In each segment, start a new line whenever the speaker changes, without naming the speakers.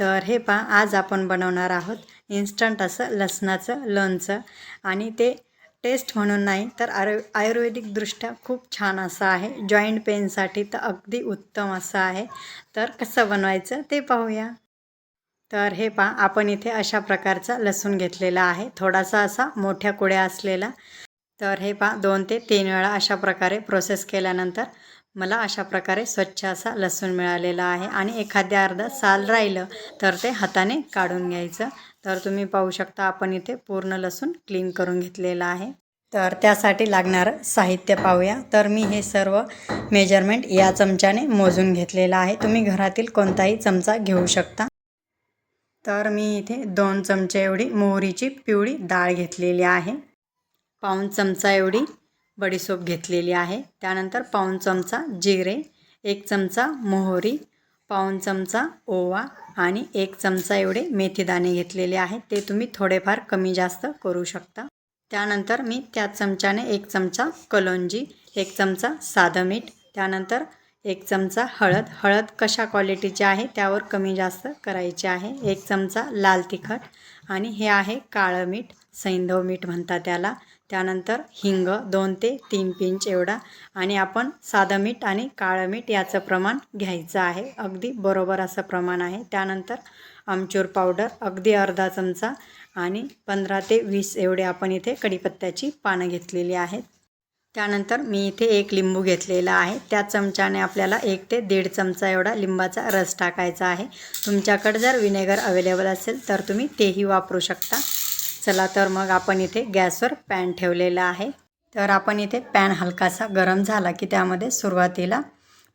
तर हे पहा आज आपण बनवणार आहोत इन्स्टंट असं लसणाचं लोणचं. आणि ते टेस्ट म्हणून नाही तर आयु आयुर्वेदिकदृष्ट्या खूप छान असं आहे. जॉईंट पेनसाठी तर अगदी उत्तम असं आहे. तर कसं बनवायचं ते पाहूया. तर हे पहा आपण इथे अशा प्रकारचा लसूण घेतलेला आहे. थोडासा असा मोठ्या कुड्या असलेला. तर हे पहा दोन ते तीन वेळा अशा प्रकारे प्रोसेस केल्यानंतर मला अशा प्रकारे स्वच्छ असा लसूण मिळालेला आहे. आणि एखाद्या अर्धा साल राहिलं तर ते हाताने काढून घ्यायचं. तर तुम्ही पाहू शकता आपण इथे पूर्ण लसूण क्लीन करून घेतलेलं आहे. तर त्यासाठी लागणारं साहित्य पाहूया. तर मी हे सर्व मेजरमेंट या चमच्याने मोजून घेतलेलं आहे. तुम्ही घरातील कोणताही चमचा घेऊ शकता. तर मी इथे दोन चमचे एवढी मोहरीची पिवळी डाळ घेतलेली आहे. पाऊण चमचा एवढी बडीसोप घेतलेली आहे. त्यानंतर पाऊण चमचा जिरे एक चमचा मोहरी पाऊण चमचा ओवा आणि एक चमचा एवढे मेथीदाणे घेतलेले आहेत ते तुम्ही थोडेफार कमी जास्त करू शकता. त्यानंतर मी त्याच चमच्याने एक चमचा कलोंजी एक चमचा साधं मीठ त्यानंतर एक चमचा हळद. हळद कशा क्वालिटीची आहे त्यावर कमी जास्त करायची आहे. एक चमचा लाल तिखट आणि हे आहे काळं मीठ सैंधव मीठ म्हणतात त्याला. त्यानंतर हिंग दोन ते तीन पिंच एवढा आणि आपण साधं मीठ आणि काळं मीठ याचं प्रमाण घ्यायचं आहे. अगदी बरोबर असं प्रमाण आहे. त्यानंतर आमचूर पावडर अगदी अर्धा चमचा आणि पंधरा ते वीस एवढे आपण इथे कढीपत्त्याची पानं घेतलेली आहेत. त्यानंतर मी इथे एक लिंबू घेतलेला आहे. त्या चमच्याने आपल्याला एक ते दीड चमचा एवढा लिंबाचा रस टाकायचा आहे. तुमच्याकडे जर विनेगर अवेलेबल असेल तर तुम्ही तेही वापरू शकता. चला तर मग आपण इथे गॅसवर पॅन ठेवलेला आहे. तर आपण इथे पॅन हलकासा गरम झाला की त्यामध्ये सुरुवातीला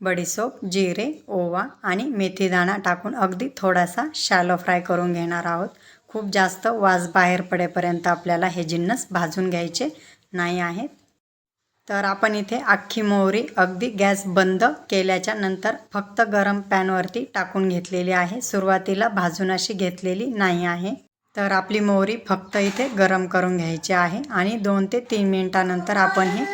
बडीसोप जिरे ओवा आणि मेथीदाणा टाकून अगदी थोडासा शॅलो फ्राय करून घेणार आहोत. खूप जास्त वास बाहेर पडेपर्यंत आपल्याला हे जिन्नस भाजून घ्यायचे नाही आहेत. तर आपण इथे अख्खी मोहरी अगदी गॅस बंद केल्याच्यानंतर फक्त गरम पॅनवरती टाकून घेतलेली आहे. सुरुवातीला भाजून अशी घेतलेली नाही आहे. तर आपली मोहरी फक्त इथे गरम करून घ्यायची आहे आणि दोन ते तीन मिनटानंतर आपण हे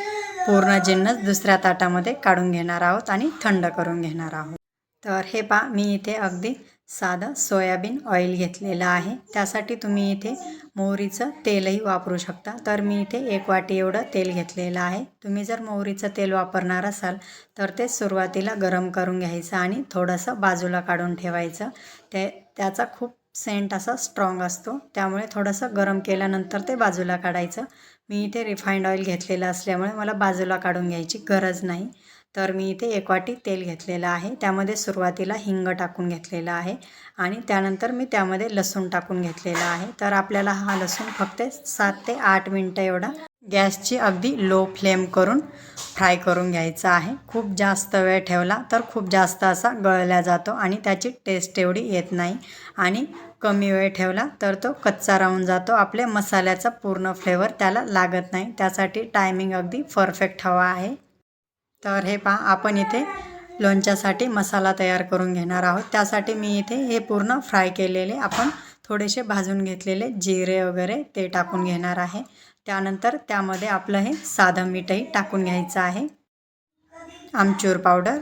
पूर्ण जिन्नस दुसऱ्या ताटामध्ये काढून घेणार आहोत आणि थंड करून घेणार आहोत. तर हे पा मी इथे अगदी साधं सोयाबीन ऑइल घेतलेलं आहे. त्यासाठी तुम्ही इथे मोहरीचं तेलही वापरू शकता. तर मी इथे एक वाटी एवढं तेल घेतलेलं आहे. तुम्ही जर मोहरीचं तेल वापरणार असाल तर ते सुरुवातीला गरम करून घ्यायचं आणि थोडंसं बाजूला काढून ठेवायचं. ते त्याचा खूप सेंट असा स्ट्रॉंग असतो. त्यामुळे थोडंसं गरम केल्यानंतर ते बाजूला काढायचं. मी इथे रिफाईंड ऑइल घेतलेलं असल्यामुळे मला बाजूला काढून घ्यायची गरज नाही. तर मी इथे एक वाटी तेल घेतलेलं आहे. त्यामध्ये सुरुवातीला हिंग टाकून घेतलेलं आहे. आणि त्यानंतर मी त्यामध्ये लसूण टाकून घेतलेला आहे. तर आपल्याला हा लसूण फक्त सात ते आठ मिनटं एवढा गॅसची अगदी लो फ्लेम करून फ्राय करून घ्यायचा आहे. खूप जास्त वेळ ठेवला तर खूप जास्त असा गळल्या जातो आणि त्याची टेस्ट एवढी येत नाही. आणि कमी वेळ ठेवला तर तो कच्चा राहून जातो. आपल्या मसाल्याचा पूर्ण फ्लेवर त्याला लागत नाही. त्यासाठी टायमिंग अगदी परफेक्ट हवा आहे. तर हे पहा आपण इथे लोणच्यासाठी मसाला तयार करून घेणार आहोत. त्यासाठी मी इथे हे पूर्ण फ्राय केलेले. आपण थोडेसे भाजून घेतलेले जिरे वगैरे ते टाकून घेणार आहे. त्यानंतर त्यामध्ये आपलं हे साधं मीठही टाकून घ्यायचं आहे. आमचूर पावडर.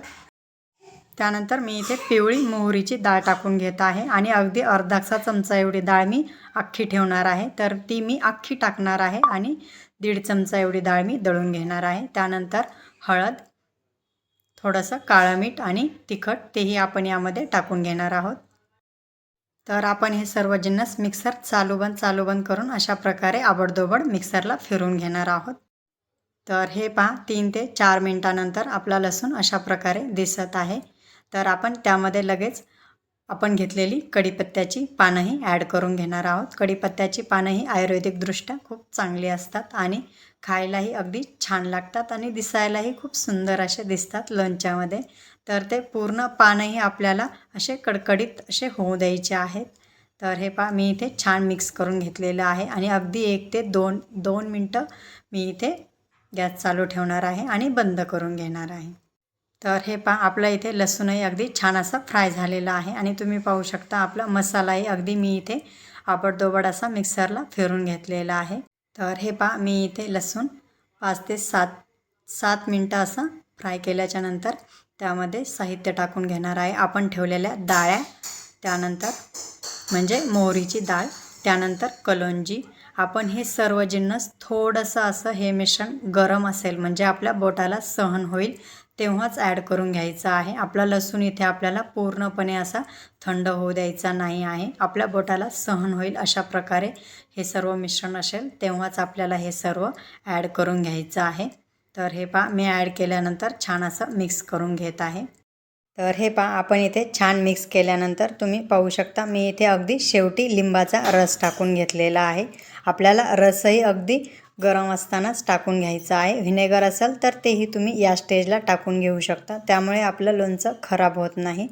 त्यानंतर मी इथे पिवळी मोहरीची डाळ टाकून घेत आहे आणि अगदी अर्धाचा चमचा एवढी डाळ मी अख्खी ठेवणार आहे. तर ती मी अख्खी टाकणार आहे आणि दीड चमचा एवढी डाळ मी दळून घेणार आहे. त्यानंतर हळद थोडंसं काळं मीठ आणि तिखट तेही आपण यामध्ये टाकून घेणार आहोत. तर आपण हे सर्व जिन्नस मिक्सर चालू बंद चालू बंद करून अशा प्रकारे आबडदोबड मिक्सरला फिरून घेणार आहोत. तर हे पहा तीन ते चार मिनटानंतर आपला लसूण अशा प्रकारे दिसत आहे. तर आपण त्यामध्ये लगेच आपण घेतलेली कढीपत्त्याची पानंही ॲड करून घेणार आहोत. कढीपत्त्याची पानंही आयुर्वेदिकदृष्ट्या खूप चांगली असतात आणि खायलाही अगदी छान लागतात आणि दिसायलाही खूप सुंदर असे दिसतात लंचामध्ये तर ते पूर्ण पानंही आपल्याला असे कडकडीत असे होऊ द्यायचे आहेत. तर हे पा मी इथे छान मिक्स करून घेतलेलं आहे आणि अगदी एक ते दोन दोन मिनटं मी इथे गॅस चालू ठेवणार आहे आणि बंद करून घेणार आहे. तर हे पा आपल्या इथे लसूणही अगदी छान असा फ्राय झालेला आहे. आणि तुम्ही पाहू शकता आपला मसालाही अगदी मी इथे आबडदोबड असा मिक्सरला फिरून घेतलेला आहे. तर हे पा मी इथे लसूण पाच ते सात सात मिनटं असं फ्राय केल्याच्यानंतर त्यामध्ये साहित्य टाकून घेणार आहे. आपण ठेवलेल्या डाळ्या त्यानंतर म्हणजे मोहरीची डाळ त्यानंतर कलोंजी. आपण हे सर्व जिन्नस थोडंसं असं हे मिश्रण गरम असेल म्हणजे आपल्या बोटाला सहन होईल. तेव्हाच ॲड करून घ्यायचं आहे. आपला लसूण इथे आपल्याला पूर्णपणे असा थंड होऊ द्यायचा नाही आहे. आपल्या बोटाला सहन होईल अशा प्रकारे हे सर्व मिश्रण असेल तेव्हाच आपल्याला हे सर्व ॲड करून घ्यायचं आहे. तर हे पा मी ॲड केल्यानंतर छान असं मिक्स करून घेत आहे. तर हे पा आपण इथे छान मिक्स केल्यानंतर तुम्ही पाहू शकता मी इथे अगदी शेवटी लिंबाचा रस टाकून घेतलेला आहे. आपल्याला रसही अगदी गरम असतानाच टाकून घ्यायचं आहे. व्हिनेगर असेल तर तेही तुम्ही या स्टेजला टाकून घेऊ शकता. त्यामुळे आपलं लोणचं खराब होत नाही.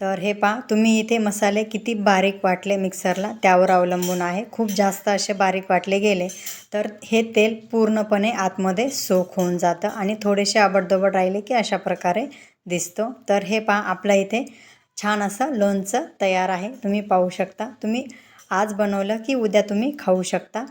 तर हे पहा तुम्ही इथे मसाले किती बारीक वाटले मिक्सरला त्यावर अवलंबून आहे. खूप जास्त असे बारीक वाटले गेले तर हे तेल पूर्णपणे आतमध्ये सोख होऊन जातं आणि थोडेसे आबडदोबड राहिले की अशा प्रकारे दिसतो. तर हे पहा आपलं इथे छान असं लोणचं तयार आहे. तुम्ही पाहू शकता. तुम्ही आज बनवलं की उद्या तुम्ही खाऊ शकता.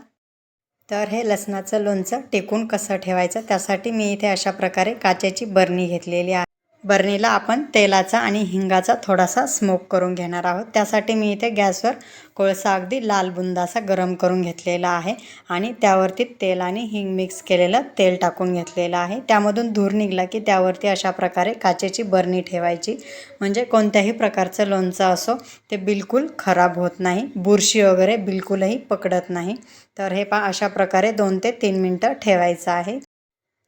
तर हे लसणाचं लोणचं टेकून कसं ठेवायचं त्यासाठी मी इथे अशा प्रकारे काचेची बरणी घेतलेली आहे. बरणीला आपण तेलाचा आणि हिंगाचा थोडासा स्मोक करून घेणार आहोत. त्यासाठी मी इथे गॅसवर कोळसा अगदी लाल बुंदासा गरम करून घेतलेला आहे आणि त्यावरती तेल आणि हिंग मिक्स केलेलं तेल टाकून घेतलेलं आहे. त्यामधून धूर निघला की त्यावरती अशा प्रकारे काचेची बरणी ठेवायची. म्हणजे कोणत्याही प्रकारचं लोणचं असो ते बिलकुल खराब होत नाही. बुरशी वगैरे बिलकुलही पकडत नाही. तर हे पा अशा प्रकारे दोन ते तीन मिनटं ठेवायचं आहे.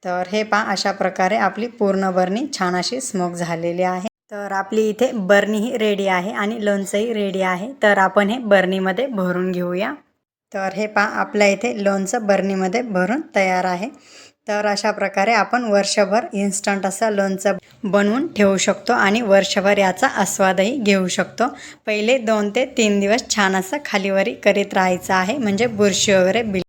तर हे पहा अशा प्रकारे आपली पूर्ण बरणी छान अशी स्मोक झालेली आहे. तर आपली इथे बरणीही रेडी आहे आणि लोणचंही रेडी आहे. तर आपण हे बरणीमध्ये भरून घेऊया. तर हे पहा आपल्या इथे लोणचं बरणीमध्ये भरून तयार आहे. तर अशा प्रकारे आपण वर्षभर इन्स्टंट असं लोणचं बनवून ठेवू शकतो आणि वर्षभर याचा आस्वादही घेऊ शकतो. पहिले दोन ते तीन दिवस छान असं खालीवरी करीत राहायचं आहे म्हणजे बुरशी वगैरे बिल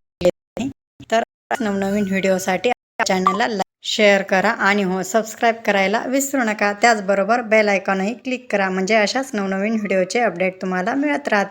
तर नवनवीन व्हिडिओसाठी चॅनलला लाईक शेअर करा आणि हो सबस्क्राईब करायला विसरू नका. त्याचबरोबर बेल आयकॉनही क्लिक करा. म्हणजे अशाच नवनवीन व्हिडिओचे अपडेट तुम्हाला मिळत राहतील.